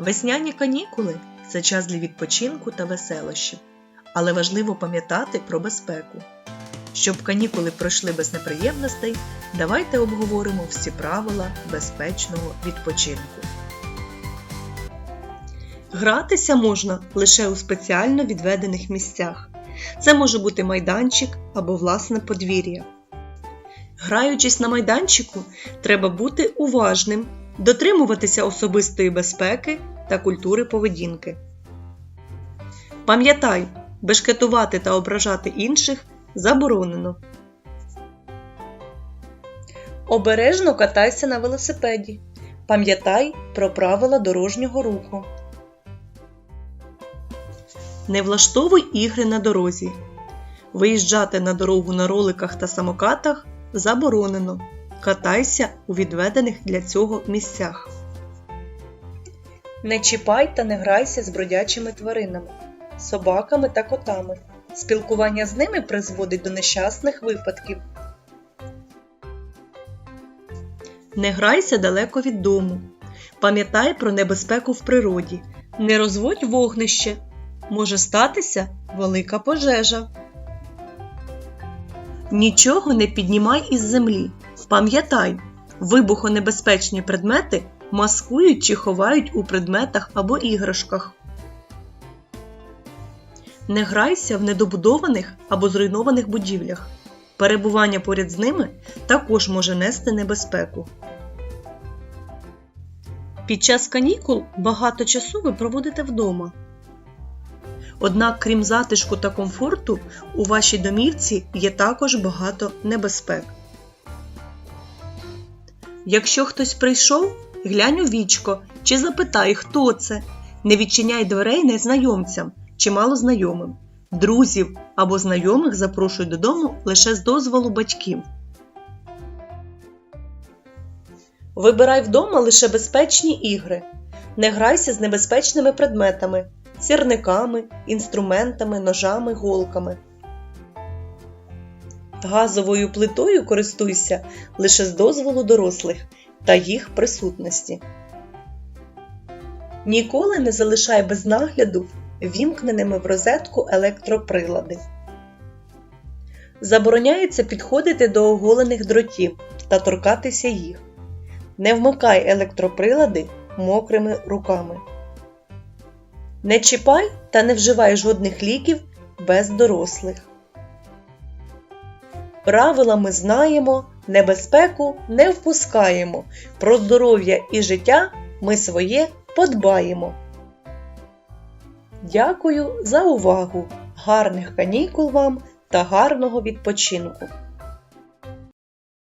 Весняні канікули це час для відпочинку та веселощів, але важливо пам'ятати про безпеку. Щоб канікули пройшли без неприємностей, давайте обговоримо всі правила безпечного відпочинку. Гратися можна лише у спеціально відведених місцях. Це може бути майданчик або власне подвір'я. Граючись на майданчику, треба бути уважним, дотримуватися особистої безпеки та культури поведінки. Пам'ятай, бешкетувати та ображати інших заборонено. Обережно катайся на велосипеді. Пам'ятай про правила дорожнього руху. Не влаштовуй ігри на дорозі. Виїжджати на дорогу на роликах та самокатах заборонено. Катайся у відведених для цього місцях. Не чіпай та не грайся з бродячими тваринами, собаками та котами. Спілкування з ними призводить до нещасних випадків. Не грайся далеко від дому. Пам'ятай про небезпеку в природі. Не розводь вогнище. Може статися велика пожежа. Нічого не піднімай із землі. Пам'ятай, вибухонебезпечні предмети маскують чи ховають у предметах або іграшках. Не грайся в недобудованих або зруйнованих будівлях. Перебування поряд з ними також може нести небезпеку. Під час канікул багато часу ви проводите вдома. Однак, крім затишку та комфорту, у вашій домівці є також багато небезпек. Якщо хтось прийшов, глянь у вічко чи запитай, хто це. Не відчиняй дверей незнайомцям чи малознайомим. Друзів або знайомих запрошуй додому лише з дозволу батьків. Вибирай вдома лише безпечні ігри. Не грайся з небезпечними предметами, сірниками, інструментами, ножами, голками. Газовою плитою користуйся лише з дозволу дорослих та їх присутності. Ніколи не залишай без нагляду вімкненими в розетку електроприлади. Забороняється підходити до оголених дротів та торкатися їх. Не вмикай електроприлади мокрими руками. Не чіпай та не вживай жодних ліків без дорослих. Правила ми знаємо, небезпеку не впускаємо. Про здоров'я і життя ми своє подбаємо. Дякую за увагу! Гарних канікул вам та гарного відпочинку!